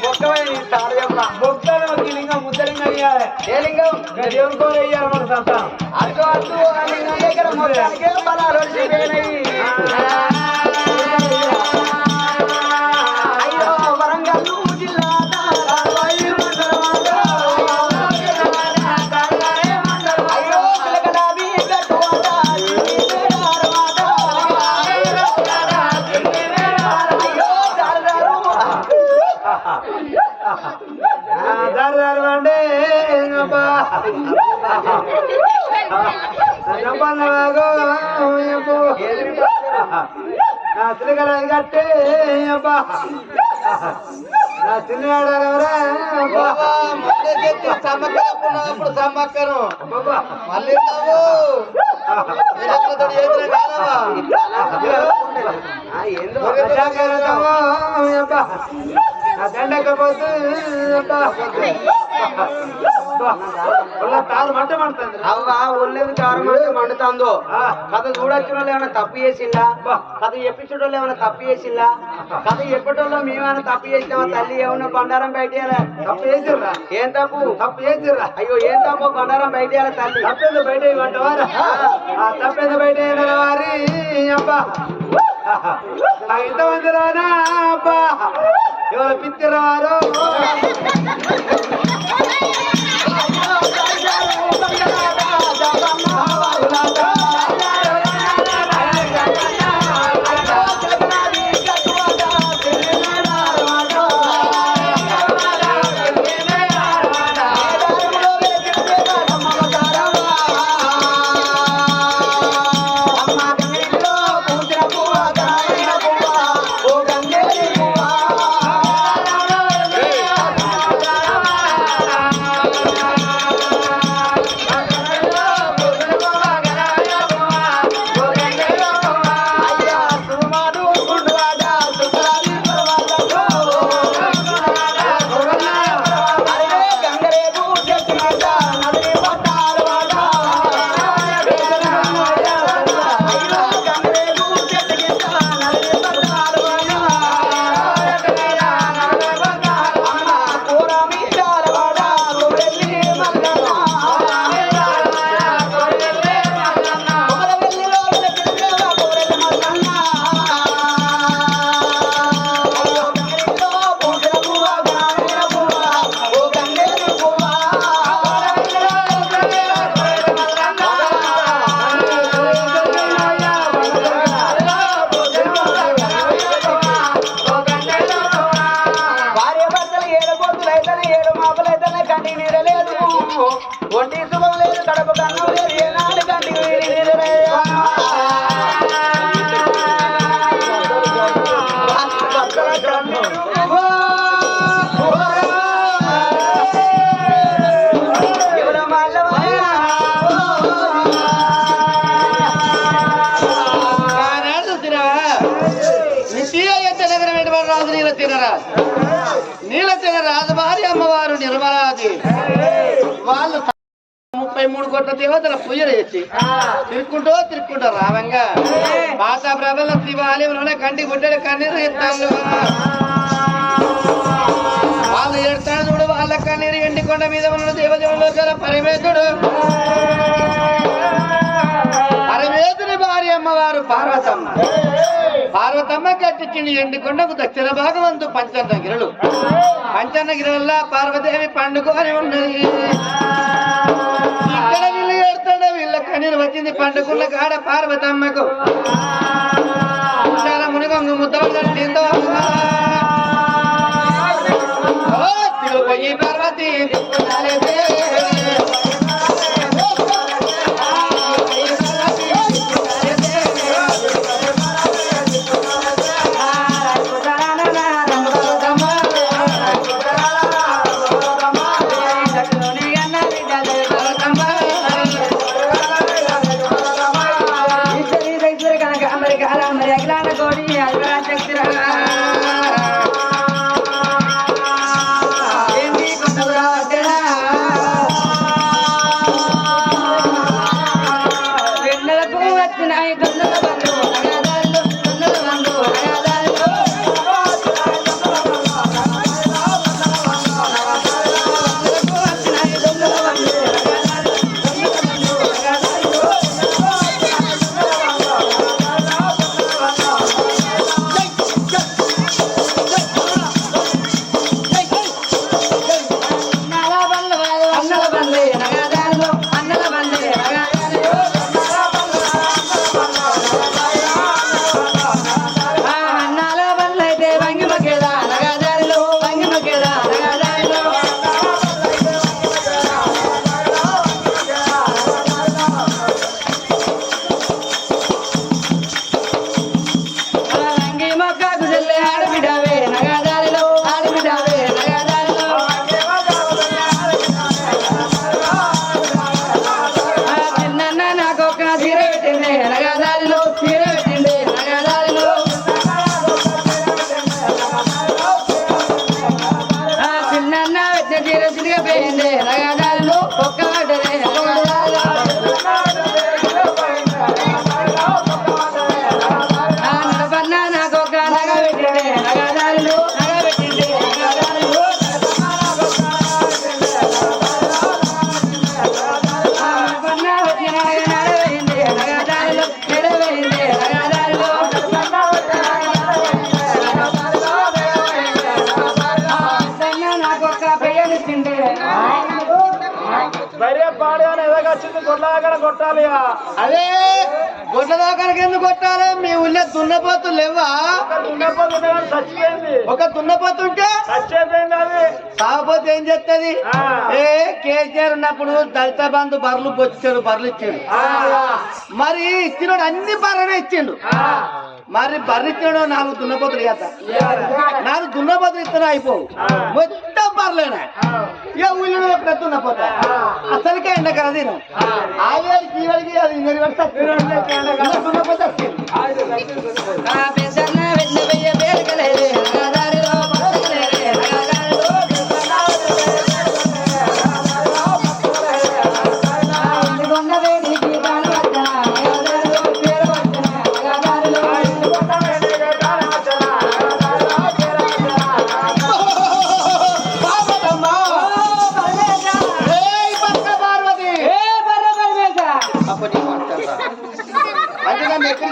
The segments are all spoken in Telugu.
మొక్కవై మొక్కలు ఒక లింగం ముద్దలింగం ఇయ్యాలి ఏ లింగం దేవుని మన సంతానం అటు అటు లింగం దగ్గర మొత్తానికే బలాలు దారి నా తిరగల కట్టే అబ్బా నా తిన్నాడెవరా సమ్మక్కప్పుడు సమ్మక్కను మళ్ళీ కాదమ్మా ఒక జాగ్రత్తగా అబ్బా. నా దండకపోతే అబ్బా. అబ్బా. ఒళ్ళ తాను మంట మండుతుంది అవ్వ ఒళ్ళేది కారం అంటే మండుతుందో ఆ. కథ చూడొచ్చిన వాళ్ళు ఏమైనా తప్పు చేసిందా అబ్బా. కథ చెప్పించడం వాళ్ళు ఏమైనా తప్పు చేసిందా కథ చెప్పటంలో మేమైనా తప్పు చేసినామా తల్లి ఏమన్నా బండారం బయట తప్పు చేసిర్రా ఏం తప్పు తప్పు చేసిర్రా అయ్యో ఏం తప్పు బండారం బయట తల్లి తప్పేది బయట ఇవ్వంటావారా ఆ తప్పేది బయట అయిన వారి అబ్బా ఆ ఇంతమంది రానా అబ్బా ఎవరు పిత్తిరవారు కంటి నీడ ఒంటి సుఖం లేదు కడప కన్నం లేదు ఏనాడు కంటి నీడ వాళ్ళు ముప్పై మూడు కోట్ల దేవతల పూజలు చేసి తిరుక్కుంటూ తిరుక్కుంటూ రావంగా. పాత ప్రభల శివాలయంలోనే కంటి గుడ్డలు కన్నీరు ఎత్తాను వాళ్ళు ఎడతాడు చూడు వాళ్ళ కన్నీరు ఎండికొండ మీద ఉన్న దేవదేవుల్లో గల పరమేశుడు పరమేశుని అమ్మవారు పార్వతమ్మ. పార్వతమ్మ కట్టించింది ఎండుకొండకు దక్షిణ భాగవంతు పంచన్న గిరలు పంచన్న గిరల పార్వదేవి పండుకొని ఉన్నది ఇక్కడ వీళ్ళు ఏడుతాడ వీళ్ళ కన్నీరు వచ్చింది పండుకున్న కాడ పార్వతమ్మకు. మునిగొంగు ముద్దలు కట్టిందో పార్వతి అదే గొడ్ల దాకానికి ఎందుకు కొట్టాలి? మీ ఊళ్ళో దున్నపోతు లేవా? ఒక దున్నపోతు ఉంటే సాగపోతే ఏం చేస్తుంది ఆ. ఏ కేసీఆర్ ఉన్నప్పుడు దళిత బంధు బర్రెలు బొచ్చాడు బర్రెలు ఇచ్చాడు. మరి ఇచ్చినాడు అన్ని బర్రెనే ఇచ్చిండు. మరి బర్రె ఇచ్చాడు నాలుగు దున్నపోతులు ఇయ్యత నాలుగు దున్నపోతులు ఇస్తున్నా అయిపోవు. మొత్తం బర్రెలేనా. ఆ. ఇక ఊళ్ళో ఒక దున్నపోత? అసలుకే ఎండకల తిను ఆవేడికి ఈవేడికి అది దున్నపోత. అంటే?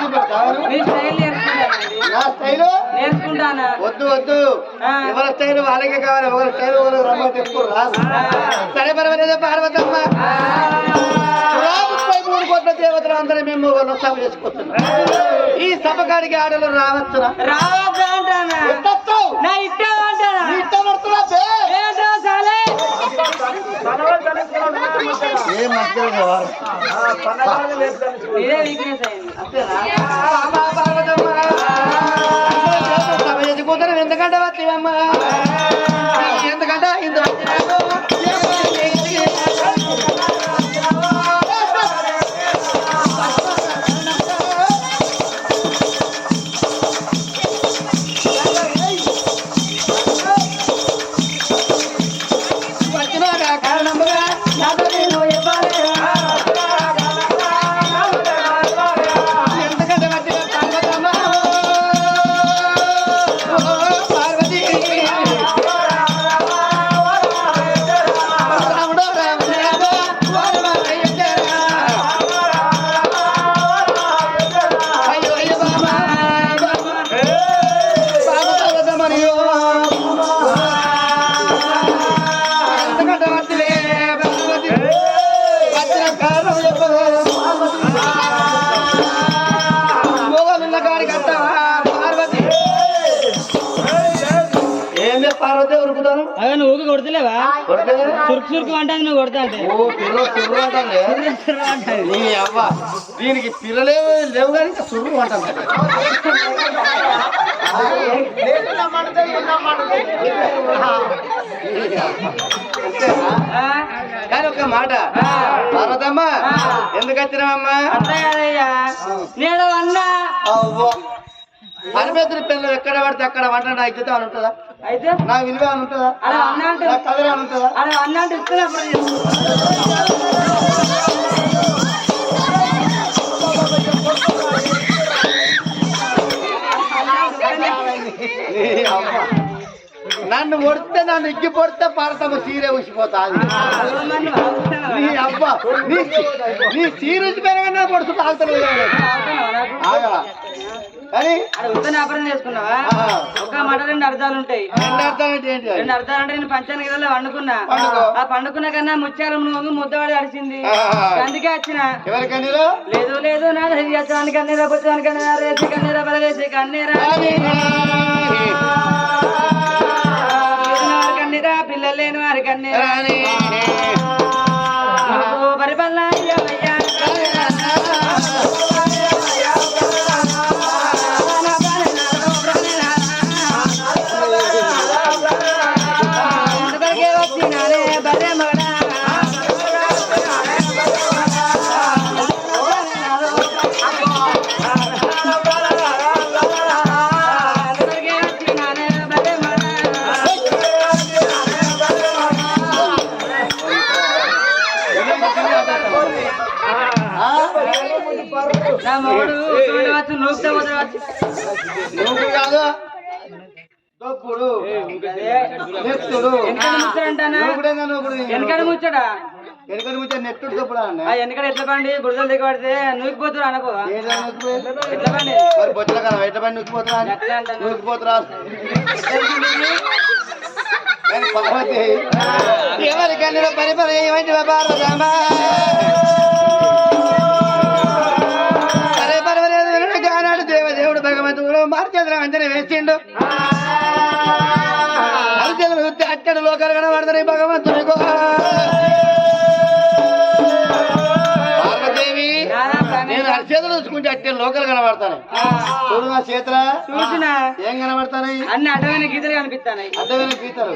నా స్టైలు? నేర్చుకుంటానా? వద్దు వద్దు. ఎవరి స్టైల్ వాళ్ళకే కావాలి ఎవరి స్టైల్ సరే పర్వాలేదు పార్వతమ్మ ముప్పై మూడు కోట్ల దేవతలు అందరూ మేము సభ చేసుకుంటున్నాం ఈ సభ కాడికి ఆడలు రావచ్చునా? రావద్దా అంటానా? ఎత్తొస్తావు? నా ఇష్టం అంటానా? నీ ఇష్టం పడుతున్నా ఏం మధ్యలో అదే నువ్వు ఊరికి కొడతలేవా? కొడితే సురుకు సురుకు అంటుంది నువ్వు కొడతా అంటే. దీనికి పిల్లలే లేవు కానీ సుర్రు అంటాను? కానీ ఒక మాట. పార్వతమ్మ ఎందుకు వచ్చినావమ్మా? నేను అన్నా. అవ్వ. పరమేశ్వరి పిల్లలు ఎక్కడ పడితే అక్కడ వంట నా ఇద్దరు అని ఉంటుందా? అయితే నా విలువ అని ఉంటుందా? అలా అన్నా అంటే నా కదిరి అని ఉంటుందా? అలా అన్నా అంటే. నన్ను కొడితే నన్ను ఇగ్గి పొడితే పాడతాము సీరే ఉసిపోతాది? నీ అబ్బా నీ నీ సీరియస్ పెరగన్నా పొడుతు తాగుతలేదు ఉత్తన వ్యాపారం చేసుకున్నావా. ఒక మాట రెండు అర్థాలు ఉంటాయి. రెండు అర్థాలు? రెండు అర్థాలు అంటే నేను పంచానికి వెళ్ళి వండుకున్నా. ఆ పండుకున్న కన్నా ముత్యాలు ముద్దవాడి అడిచింది. అందుకే వచ్చిన. లేదు లేదు నా చేస్తాను కన్నీరా పుచ్చాను కన్నీరా రేసి కన్నీరా బలరేసి కన్నీరా. కన్నీరా పిల్లలు లేని వారి కన్నీరా. దొప్పుడు నెత్తుడు. వెనకడ వెనకడ ముచ్చడా? వెనకటి ముచ్చ నెట్టుడు దొప్పుడు ఆ వెనకడ ఎట్ల బండి బురదలు దిగబడితే నూకిపోతురు నూకిపోయి ఎట్ల బండి మరి బొచ్చల కదా నూకిపోతురా ఎట్లా అంటాను నూకిపోతురా కానీ పార్వతి. ఎవరికి కన్నీరు మార్చేంద్ర అంజనే వేసిండు. అరిచేతులు గుర్తి అట్టడు లోకాలు కనబడతాయి భగవంతునికో పార్వదేవి నేను అరిచేతులు చూసుకుంటే అట్టే లోకల్ కనబడతాను. చూడు నా చేతుల? చూసిన? ఏం కనబడతాయి అన్ని అడ్డమైన గీతలు కనిపిస్తాయి అడ్డమైన గీతలు.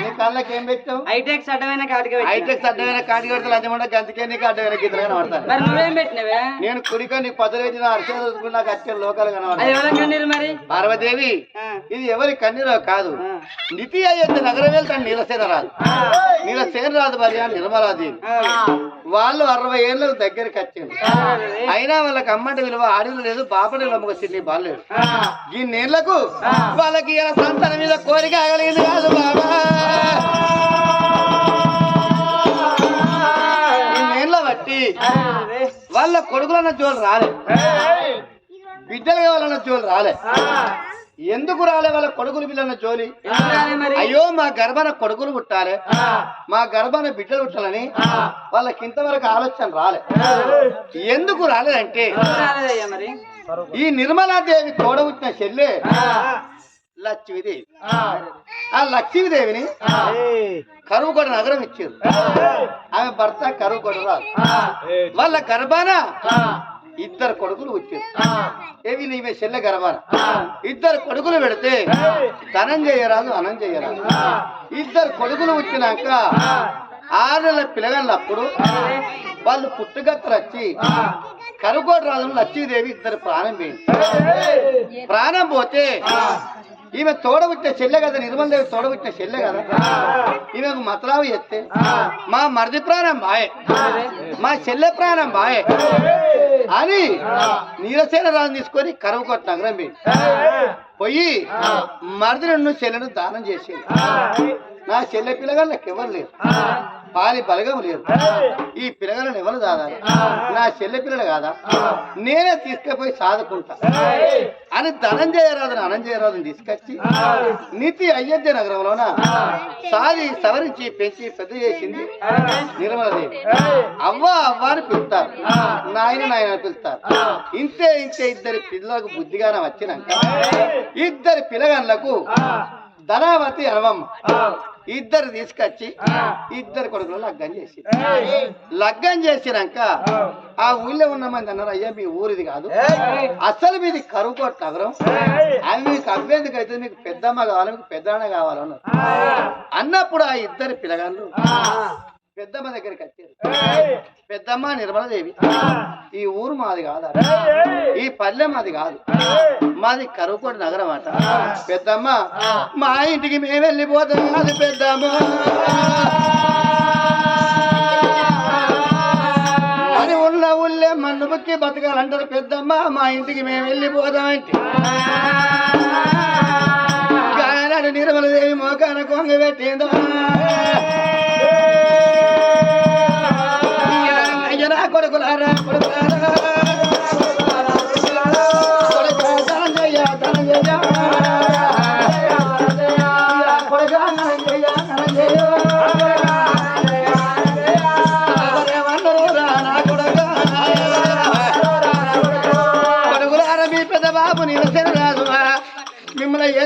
నీ కళ్ళకి ఏం పెట్టావు? హైటెక్స్ అడ్డమైన కాటికి హైటెక్స్ అడ్డమైన కాటి కడతలు అడ్డమైన గంతకే నీకు అడ్డమైన గీతలు కనబడతాను. మరి నువ్వేం పెట్టినవే? నేను కుడిక నీకు పదవి పెట్టిన చూసుకుంటే నాకు అట్టే లోకాలు అది కనబడతాయి మరి? పార్వదేవి. ఇది ఎవరి కన్నీరో కాదు. నితి అయ్యేది నగరం వెళ్తాను నీలసేన రాదు నీలసేన రాదు భార్య నిర్మలాదేవి. వాళ్ళు అరవై ఏళ్ళ దగ్గరికి వచ్చింది అయినా వాళ్ళకి అమ్మంటే విలువ ఆడిలు లేదు బాపడి నమ్మక సిద్ధి బాగాలేదు ఈ నీళ్ళకు వాళ్ళకి ఇలా సంతానం మీద కోరిక ఆగలేదు కాదు బాబా. ఈ నీళ్ళ బట్టి వాళ్ళ కొడుకులన్న జోలు రాలే. బిడ్డలు కావాలన్న జోలు రాలే. ఎందుకు రాలే వాళ్ళ కొడుకులు పిల్లల జోలి? అయ్యో మా గర్భాన కొడుకులు పుట్టాలి. మా గర్భాన బిడ్డలు పుట్టాలని వాళ్ళకి ఇంతవరకు ఆలోచన రాలే. ఎందుకు రాలేదంటే ఈ నిర్మలాదేవి తోడబుట్టిన చెల్లె లక్ష్మీదేవి. ఆ. లక్ష్మీదేవిని కరువుకొడ నగరం ఇచ్చారు. ఆమె భర్త కరువుకొడ రాదు వాళ్ళ గర్భాన ఇద్దరు కొడుకులు వచ్చారు ఏవి నీవే చెల్లె గర్భాన? ఇద్దరు కొడుకులు పెడితే ధనంజయ రాదు అనంజయ రాదు ఇద్దరు కొడుకులు వచ్చినాక ఆరు నెలల పిల్లగాళ్ళప్పుడు వాళ్ళు పుట్టుగత్తరు వచ్చి కరుకోట రాజు లక్ష్మీదేవి ఇద్దరు ప్రాణం పోయింది. ప్రాణం పోతే ఈమె తోడబుట్టిన చెల్లె కదా నిర్మల్ దేవి తోడబుట్టిన చెల్లె కదా. ఈమెకు మతరావు ఎత్తే మా మరిది ప్రాణం బాయే మా చెల్లె ప్రాణం బాయే అని నీరసేన రాజు తీసుకొని కరువుకోట నగరం పోయి పోయి మరిది రెండు చెల్లెను దానం చేసేది నా చెల్లె పిల్లగాళ్ళకి ఎవరు లేరు. పాలి బలగం లేదు. ఈ పిల్లగాళ్ళని ఎవరు దాదాలి నా చెల్లె పిల్లలు కాదా? నేనే తీసుకుపోయి సాదుకుంటా. అని ధనంజయరాజుని అనంజయరాజుని తీసుకొచ్చి నీతి అయోధ్య నగరంలోన సాది సవరించి పెంచి పెద్ద చేసింది నిర్మలదేవి. అవ్వ అవ్వ అని పిలుస్తారు. నాయన నాయన పిలుస్తారు. ఇంతే ఇంతే ఇద్దరి పిల్లలకు బుద్ధిగానే వచ్చినాక ఇద్దరి పిల్లగాళ్ళకు ధనావతి అనవమ్మ ఇద్దరు తీసుకొచ్చి ఇద్దరు కొడుకులు లగ్గం చేసి. లగ్గం చేసినాక ఆ. ఊళ్ళో ఉన్న మంది అన్నారు అయ్యా మీ ఊరిది కాదు. అసలు మీది కరువుకోట నగరం. అది మీకు అవ్వేందుకు అయితే మీకు పెద్దమ్మ కావాలి మీకు పెద్దన్న కావాలన్నారు. అన్నప్పుడు ఆ ఇద్దరు పిల్లగాళ్ళు పెద్దమ్మ దగ్గరికి వచ్చారు పెద్దమ్మ నిర్మలదేవి. ఈ ఊరు మాది కాదు ఈ పల్లె మాది కాదు. మాది కరువుకోటి నగరం అట. పెద్దమ్మ మా ఇంటికి మేము వెళ్ళిపోతాం అది పెద్దమ్మ. అని ఉన్న ఊళ్ళే మన్ను బుక్కి బతకాలంటారు పెద్దమ్మ. మా ఇంటికి మేము వెళ్ళిపోతాం అంటే. గానాడు నిర్మలదేవి మోకాన కొంగ పెట్టిందో?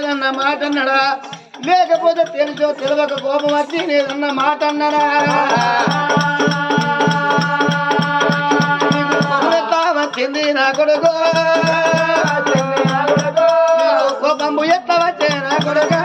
లేదన్న మాట అన్నాడా లేకపోతే తెలుసో తెలియక కోపం వచ్చి లేదన్న మాట అన్నాడా వచ్చింది నా కొడుకు. నీకు కోపంబు ఎత్త వచ్చే నా కొడుకు?